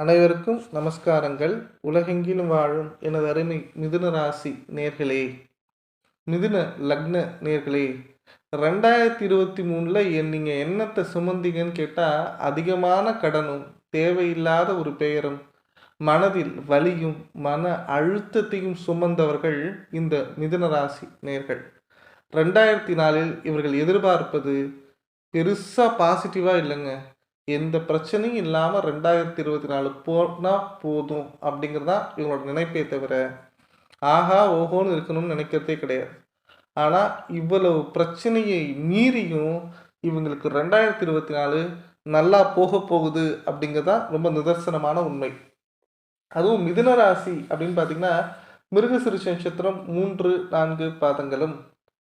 அனைவருக்கும் நமஸ்காரங்கள். உலகெங்கிலும் வாழும் எனது அருமை மிதுன ராசி நேர்களே. மிதுன லக்ன நேர்களே ரெண்டாயிரத்தி இருபத்தி மூணில் என் நீங்கள் என்னத்தை சுமந்தீங்கன்னு கேட்டால் அதிகமான கடனும் தேவையில்லாத ஒரு பெயரும் மனதில் வலியும் மன அழுத்தத்தையும் சுமந்தவர்கள் இந்த மிதுன ராசி நேர்கள். ரெண்டாயிரத்தி நாலில் இவர்கள் எதிர்பார்ப்பது பெருசாக பாசிட்டிவாக இல்லைங்க. எந்த பிரச்சனையும் இல்லாமல் ரெண்டாயிரத்தி இருபத்தி நாலு போனால் போதும் அப்படிங்கிறது தான் இவங்களோட நினைப்பே தவிர ஆஹா ஓஹோன்னு இருக்கணும்னு நினைக்கிறதே கிடையாது. ஆனால் இவ்வளவு பிரச்சனையை மீறியும் இவங்களுக்கு ரெண்டாயிரத்தி இருபத்தி நாலு நல்லா போக போகுது அப்படிங்கிறது தான் ரொம்ப நிதர்சனமான உண்மை. அதுவும் மிதுன ராசி அப்படின்னு பார்த்தீங்கன்னா மிருகசிருஷ நட்சத்திரம் மூன்று நான்கு பாதங்களும்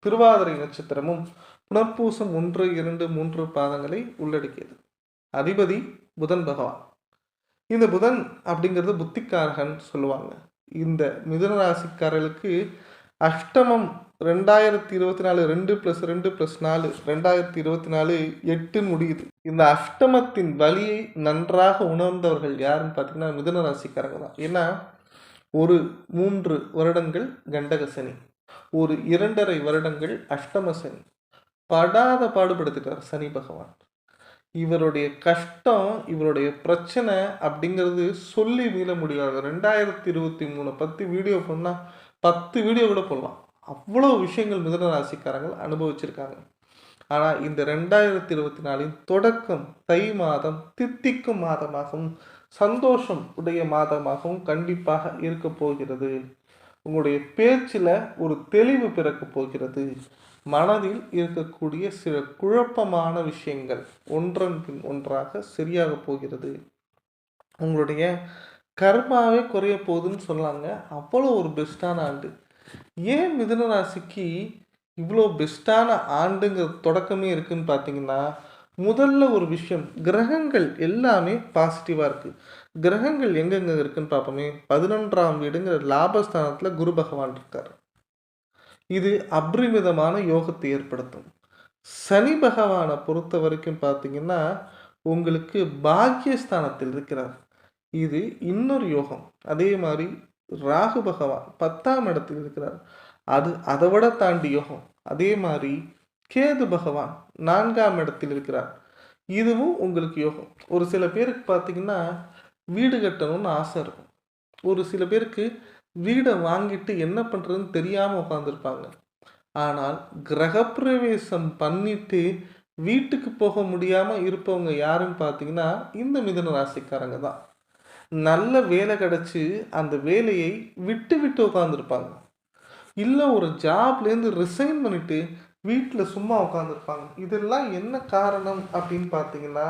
திருவாதிரை நட்சத்திரமும் புனர்பூசம் ஒன்று இரண்டு மூன்று பாதங்களை உள்ளடக்கியது. அதிபதி புதன் பகவான். இந்த புதன் அப்படிங்கிறது புத்திக்காரகன் சொல்லுவாங்க. இந்த மிதுன ராசிக்காரர்களுக்கு அஷ்டமம் ரெண்டாயிரத்தி இருபத்தி நாலு ரெண்டு ப்ளஸ் ரெண்டு ப்ளஸ் நாலு ரெண்டாயிரத்தி இருபத்தி நாலு எட்டு முடியுது. இந்த அஷ்டமத்தின் வழியை நன்றாக உணர்ந்தவர்கள் யாருன்னு பார்த்தீங்கன்னா மிதுன ராசிக்காரங்க தான். ஏன்னா ஒரு மூன்று வருடங்கள் கண்டக சனி ஒரு இரண்டரை வருடங்கள் அஷ்டம சனி. படாத பாடுபடுத்திட்டார் சனி பகவான். இவருடைய கஷ்டம் இவருடைய பிரச்சனை அப்படிங்கிறது சொல்லி மீள முடியாது. ரெண்டாயிரத்தி இருபத்தி மூணு பத்து வீடியோ பண்ணால் பத்து வீடியோ கூட போடலாம். அவ்வளோ விஷயங்கள் மிதன ராசிக்காரங்கள் அனுபவிச்சிருக்காங்க. ஆனால் இந்த ரெண்டாயிரத்தி இருபத்தி நாலின் தொடக்கம் தை மாதம் தித்திக்கும் மாதமாகவும் சந்தோஷம் உடைய மாதமாகவும் கண்டிப்பாக இருக்க போகிறது. உங்களுடைய பேச்சில் ஒரு தெளிவு பிறக்க போகிறது. மனதில் இருக்கக்கூடிய சில குழப்பமான விஷயங்கள் ஒன்றன் பின் ஒன்றாக சரியாக போகிறது. உங்களுடைய கர்மாவே குறைய போகுதுன்னு சொன்னாங்க அவ்வளோ ஒரு பெஸ்ட்டான ஆண்டு. ஏன் மிதுன ராசிக்கு இவ்வளோ பெஸ்ட்டான ஆண்டுங்கிற தொடக்கமே இருக்குன்னு பார்த்தீங்கன்னா முதல்ல ஒரு விஷயம் கிரகங்கள் எல்லாமே பாசிட்டிவாக இருக்குது கிரகங்கள் எங்கெங்க இருக்குன்னு பார்ப்போமே பதினொன்றாம் வீடுங்கிற லாபஸ்தானத்தில் குரு பகவான் இருக்கார். இது அப்ரிமிதமான யோகத்தை ஏற்படுத்தும். சனி பகவானை பொறுத்த வரைக்கும் பார்த்தீங்கன்னா உங்களுக்கு பாக்கியஸ்தானத்தில் இருக்கிறார். இது இன்னொரு யோகம். அதே மாதிரி ராகு பகவான் பத்தாம் இடத்தில் இருக்கிறார். அது அதை விட தாண்டி யோகம். அதே மாதிரி கேது பகவான் நான்காம் இடத்தில் இருக்கிறார். இதுவும் உங்களுக்கு யோகம். ஒரு சில பேருக்கு பார்த்தீங்கன்னா வீடு கட்டணும்னு ஆசை இருக்கும். ஒரு சில பேருக்கு வீடை வாங்கிட்டு என்ன பண்ணுறதுன்னு தெரியாமல் உட்காந்துருப்பாங்க ஆனால் கிரகப்பிரவேசம் பண்ணிட்டு வீட்டுக்கு போக முடியாமல் இருப்பவங்க யாருன்னு பார்த்தீங்கன்னா இந்த மிதன ராசிக்காரங்க தான். நல்ல வேலை கிடச்சி அந்த வேலையை விட்டு விட்டு உட்காந்துருப்பாங்க இல்லை ஒரு ஜாப்லேருந்து ரிசைன் பண்ணிட்டு வீட்டில் சும்மா உட்காந்துருப்பாங்க இதெல்லாம் என்ன காரணம் அப்படின்னு பார்த்தீங்கன்னா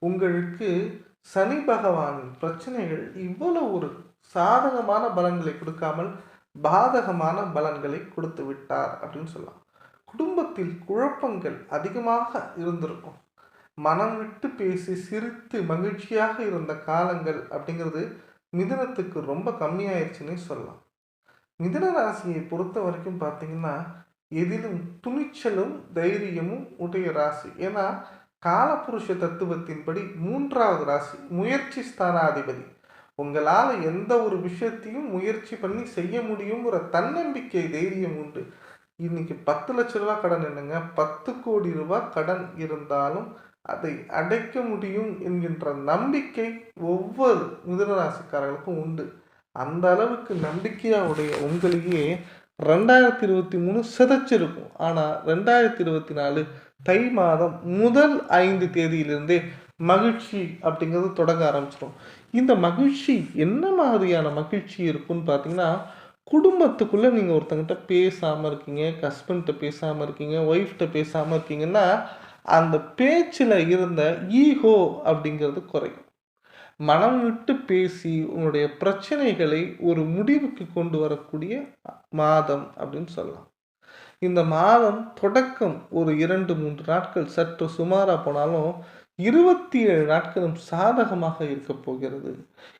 உங்களுக்கு சனி பகவானின் பிரச்சனைகள் இவ்வளோ ஒரு சாதகமான பலன்களை கொடுக்காமல் பாதகமான பலன்களை கொடுத்து விட்டார் அப்படின்னு சொல்லலாம். குடும்பத்தில் குழப்பங்கள் அதிகமாக இருந்திருக்கும். மனம் விட்டு பேசி சிரித்து மகிழ்ச்சியாக இருந்த காலங்கள் அப்படிங்கிறது மிதனத்துக்கு ரொம்ப கம்மியாயிருச்சுன்னே சொல்லலாம். மிதன ராசியை பொறுத்த வரைக்கும் பார்த்தீங்கன்னா எதிலும் துணிச்சலும் தைரியமும் உடைய ராசி. ஏன்னா காலபுருஷ தத்துவத்தின்படி மூன்றாவது ராசி முயற்சி ஸ்தானாதிபதி. உங்களால் எந்த ஒரு விஷயத்தையும் முயற்சி பண்ணி செய்ய முடியுங்கிற தன்னம்பிக்கை தைரியம் உண்டு. இன்னைக்கு பத்து லட்ச ரூபா கடன் என்னங்க? பத்து கோடி ரூபா கடன் இருந்தாலும் அதை அடைக்க முடியும் என்கின்ற நம்பிக்கை ஒவ்வொரு மிதனராசிக்காரர்களுக்கும் உண்டு. அந்த அளவுக்கு நம்பிக்கையாவுடைய உங்களையே ரெண்டாயிரத்தி இருபத்தி மூணு சிதைச்சிருக்கும். ஆனால் ரெண்டாயிரத்தி இருபத்தி நாலு தை மாதம் முதல் ஐந்து தேதியிலிருந்தே மகிழ்ச்சி அப்படிங்கிறது தொடங்க ஆரம்பிச்சிடும் இந்த மகிழ்ச்சி என்ன மாதிரியான மகிழ்ச்சி இருக்குன்னு பார்த்தீங்கன்னா குடும்பத்துக்குள்ளே நீங்கள் ஒருத்தங்கிட்ட பேசாமல் இருக்கீங்க ஹஸ்பண்ட்கிட்ட பேசாமல் இருக்கீங்க ஒய்ஃப்கிட்ட பேசாமல் இருக்கீங்கன்னா அந்த பேச்சில் இருந்த ஈகோ அப்படிங்கிறது குறையும். மனம் விட்டு பேசி உங்களுடைய பிரச்சனைகளை ஒரு முடிவுக்கு கொண்டு வரக்கூடிய மாதம் அப்படின்னு சொல்லலாம். இந்த மாதம் தொடக்கம் ஒரு இரண்டு மூன்று நாட்கள் சற்று சுமாராக போனாலும் இருபத்தி ஏழு நாட்களும் சாதகமாக இருக்க போகிறது.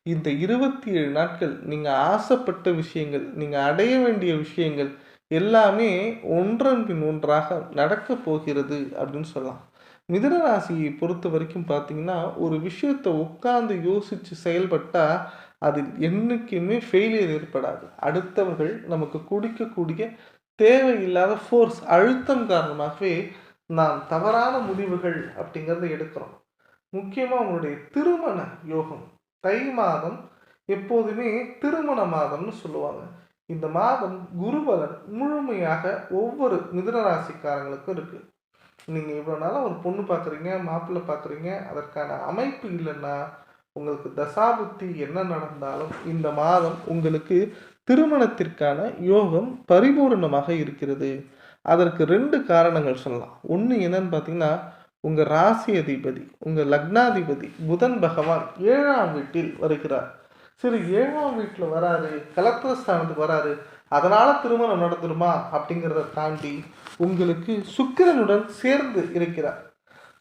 இந்த இருபத்தி ஏழு நாட்கள் நீங்கள் ஆசைப்பட்ட விஷயங்கள் நீங்கள் அடைய வேண்டிய விஷயங்கள் எல்லாமே ஒன்றன் பின் ஒன்றாக நடக்க போகிறது அப்படின்னு சொல்லலாம். மிதுன ராசியை பொறுத்த வரைக்கும் பார்த்தீங்கன்னா ஒரு விஷயத்தை உட்கார்ந்து யோசித்து செயல்பட்டால் அதில் என்றைக்குமே ஃபெயிலியர் ஏற்படாது. அடுத்தவர்கள் நமக்கு குடிக்கக்கூடிய தேவையில்லாத ஃபோர்ஸ் அழுத்தம் காரணமாகவே நாம் தவறான முடிவுகள் அப்படிங்கிறத எடுக்கிறோம். முக்கியமாக அவங்களுடைய திருமண யோகம். தை மாதம் எப்போதுமே திருமண மாதம்னு சொல்லுவாங்க. இந்த மாதம் குருபலன் முழுமையாக ஒவ்வொரு மிதனராசிக்காரங்களுக்கும் இருக்குது நீங்கள் இவ்வளோ நாளாக ஒரு பொண்ணு பார்க்குறீங்க மாப்பிள்ளை பார்க்குறீங்க அதற்கான அமைப்பு இல்லைன்னா உங்களுக்கு தசாபுத்தி என்ன நடந்தாலும் இந்த மாதம் உங்களுக்கு திருமணத்திற்கான யோகம் பரிபூர்ணமாக இருக்கிறது. அதற்கு ரெண்டு காரணங்கள் சொல்லலாம். ஒன்று என்னன்னு பார்த்தீங்கன்னா உங்கள் ராசி அதிபதி உங்கள் லக்னாதிபதி புதன் பகவான் ஏழாம் வீட்டில் வருகிறார். சரி ஏழாம் வீட்டில் வராரு கலத்திரஸ்தானத்துக்கு வராரு அதனால் திருமணம் நடந்துருமா அப்படிங்கிறத தாண்டி உங்களுக்கு சுக்கிரனுடன் சேர்ந்து இருக்கிறார்.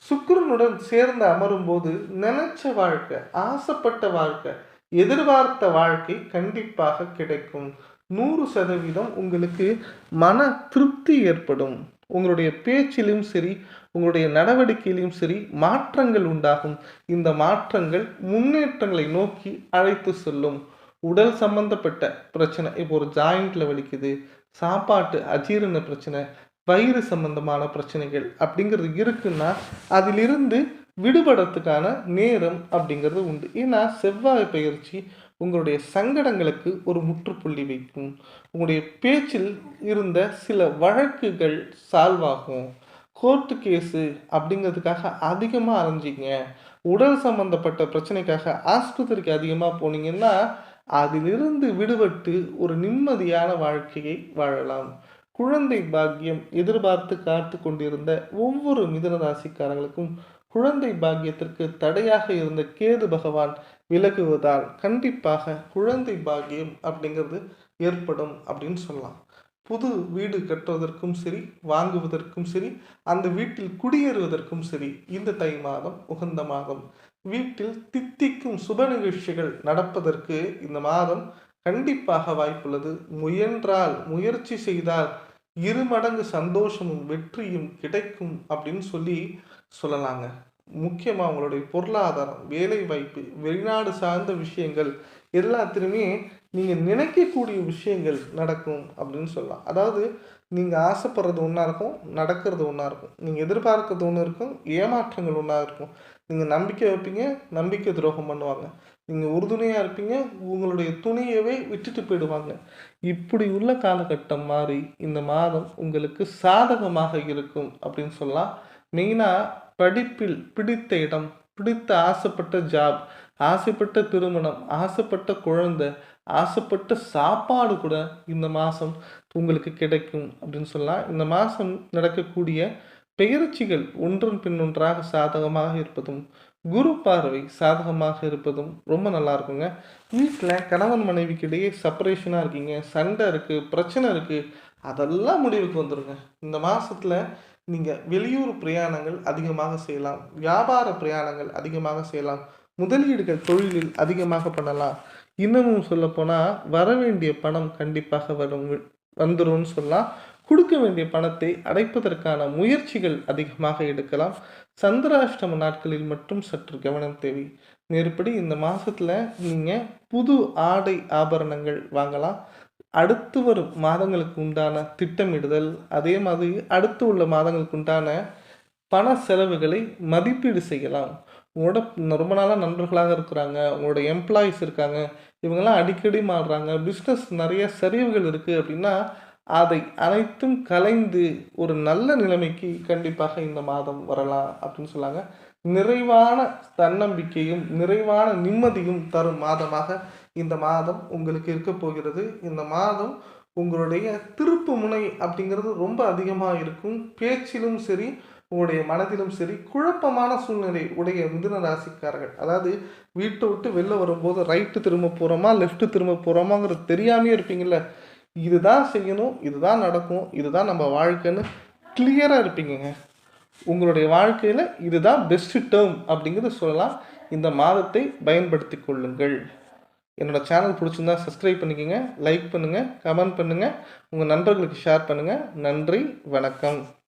சுக்கிரனுடன் சேர்ந்து அமரும் போது நினைச்ச வாழ்க்கை ஆசைப்பட்ட வாழ்க்கை எதிர்பார்த்த வாழ்க்கை கண்டிப்பாக கிடைக்கும். நூறு சதவீதம் உங்களுக்கு மன திருப்தி ஏற்படும். உங்களுடைய பேச்சிலும் சரி உங்களுடைய நடவடிக்கையிலும் சரி மாற்றங்கள் உண்டாகும். இந்த மாற்றங்கள் முன்னேற்றங்களை நோக்கி அழைத்து செல்லும். உடல் சம்பந்தப்பட்ட பிரச்சனை இப்போ ஒரு ஜாயிண்ட்ல வலிக்குது சாப்பாட்டு அஜீரண பிரச்சனை வயிறு சம்பந்தமான பிரச்சனைகள் அப்படிங்கிறது இருக்குன்னா அதிலிருந்து விடுபடுறதுக்கான நேரம் அப்படிங்கிறது உண்டு. ஏன்னா செவ்வாய் பயிற்சி உங்களுடைய சங்கடங்களுக்கு ஒரு முற்றுப்புள்ளி வைக்கும். உங்களுடைய பேச்சில் இருந்த சில வழக்குகள் சால்வ் ஆகும். கோர்ட்டு கேஸு அப்படிங்கிறதுக்காக அதிகமாக அலைஞ்சிங்க. உடல் சம்பந்தப்பட்ட பிரச்சனைக்காக ஆஸ்பத்திரிக்கு அதிகமாக போனீங்கன்னா அதிலிருந்து விடுபட்டு ஒரு நிம்மதியான வாழ்க்கையை வாழலாம். குழந்தை பாக்கியம் எதிர்பார்த்து காத்து கொண்டிருந்த ஒவ்வொரு மிதன ராசிக்காரங்களுக்கும் குழந்தை பாக்கியத்திற்கு தடையாக இருந்த கேது பகவான் விலகுவதால் கண்டிப்பாக குழந்தை பாக்கியம் அப்படிங்கிறது ஏற்படும் அப்படின்னு சொல்லலாம். புது வீடு கட்டுவதற்கும் சரி வாங்குவதற்கும் சரி அந்த வீட்டில் குடியேறுவதற்கும் சரி இந்த தை மாதம் உகந்த மாதம். வீட்டில் தித்திக்கும் சுப நிகழ்ச்சிகள் நடப்பதற்கு இந்த மாதம் கண்டிப்பாக வாய்ப்புள்ளது. முயன்றால் முயற்சி செய்தால் இரு மடங்கு சந்தோஷமும் வெற்றியும் கிடைக்கும் அப்படின்னு சொல்லி சொல்லலாங்க. முக்கியமாக அவங்களுடைய பொருளாதாரம் வேலை வாய்ப்பு வெளிநாடு சார்ந்த விஷயங்கள் எல்லாத்திலுமே நீங்கள் நினைக்கக்கூடிய விஷயங்கள் நடக்கும் அப்படின்னு சொல்லலாம். அதாவது நீங்கள் ஆசைப்படுறது ஒன்றா இருக்கும் நடக்கிறது ஒன்றா இருக்கும். நீங்கள் எதிர்பார்க்கறது ஒன்று இருக்கும் ஏமாற்றங்கள் ஒன்றா இருக்கும். நீங்கள் நம்பிக்கை வைப்பீங்க நம்பிக்கை துரோகம் பண்ணுவாங்க. நீங்கள் உறுதுணையாக இருப்பீங்க உங்களுடைய துணியவே விட்டுட்டு போயிடுவாங்க. இப்படி உள்ள காலகட்டம் மாறி இந்த மாதம் உங்களுக்கு சாதகமாக இருக்கும் அப்படின்னு சொல்லலாம். மெயினாக படிப்பில் பிடித்த இடம் பிடித்த ஆசைப்பட்ட ஜாப் ஆசைப்பட்ட திருமணம் ஆசைப்பட்ட குழந்தை ஆசைப்பட்ட சாப்பாடு கூட இந்த மாதம் உங்களுக்கு கிடைக்கும் அப்படின்னு சொல்லலாம் இந்த மாதம் நடக்கக்கூடிய பெயர்ச்சிகள் ஒன்றன் பின்னொன்றாக சாதகமாக இருப்பதும் குரு பார்வை சாதகமாக இருப்பதும் ரொம்ப நல்லா இருக்குங்க. வீட்டில் கணவன் மனைவிக்கு இடையே செப்பரேஷனாக இருக்கீங்க சண்டை இருக்குது பிரச்சனை இருக்குது அதெல்லாம் முடிவுக்கு வந்துடுங்க இந்த மாதத்தில் நீங்கள் வெளியூர் பிரயாணங்கள் அதிகமாக செய்யலாம். வியாபார பிரயாணங்கள் அதிகமாக செய்யலாம். முதலீடுகள் தொழிலில் அதிகமாக பண்ணலாம். இன்னமும் சொல்லப்போனால் வர வேண்டிய பணம் கண்டிப்பாக வரும் வந்துரும்னு சொல்லலாம். கொடுக்க வேண்டிய பணத்தை அடைப்பதற்கான முயற்சிகள் அதிகமாக எடுக்கலாம். சந்திராஷ்டம நாட்களில் மட்டும் சற்று கவனம் தேவை. மேற்படி இந்த மாதத்தில் நீங்கள் புது ஆடை ஆபரணங்கள் வாங்கலாம். அடுத்து வரும் மாதங்களுக்கு உண்டான திட்டமிடுதல் அதே மாதிரி அடுத்து உள்ள மாதங்களுக்கு உண்டான பண செலவுகளை மதிப்பீடு செய்யலாம். உங்களோட ரொம்ப நாளாக நண்பர்களாக இருக்கிறாங்க உங்களோட எம்ப்ளாயீஸ் இருக்காங்க இவங்கெல்லாம் அடிக்கடி மாறுறாங்க பிஸ்னஸ் நிறைய சரிவுகள் இருக்குது அப்படின்னா அதை அனைத்தும் கலைந்து ஒரு நல்ல நிலைமைக்கு கண்டிப்பாக இந்த மாதம் வரலாம் அப்படின்னு சொல்லாங்க நிறைவான தன்னம்பிக்கையும் நிறைவான நிம்மதியும் தரும் மாதமாக இந்த மாதம் உங்களுக்கு இருக்க போகிறது. இந்த மாதம் உங்களுடைய திருப்பு முனை அப்படிங்கிறது ரொம்ப அதிகமாக இருக்கும். பேச்சிலும் சரி உங்களுடைய மனதிலும் சரி குழப்பமான சூழ்நிலை உடைய மிதுன ராசிக்காரர்கள். அதாவது வீட்டை விட்டு வெளில வரும்போது ரைட்டு திரும்ப போகிறோமா லெஃப்ட்டு திரும்ப போகிறோமாங்கிறது தெரியாமே இருப்பீங்கள்ல இதுதான் செய்யணும் இதுதான் நடக்கும் இதுதான் நம்ம வாழ்க்கைன்னு கிளியராக இருப்பீங்கங்க. உங்களுடைய வாழ்க்கையில் இதுதான் பெஸ்ட் டேர்ம் அப்படிங்கிறத சொல்லலாம். இந்த மாதத்தை பயன்படுத்தி கொள்ளுங்கள். என்னோடய சேனல் பிடிச்சிருந்தா சப்ஸ்கிரைப் பண்ணிக்கோங்க லைக் பண்ணுங்கள் கமெண்ட் பண்ணுங்கள் உங்கள் நண்பர்களுக்கு ஷேர் பண்ணுங்கள் நன்றி வணக்கம்.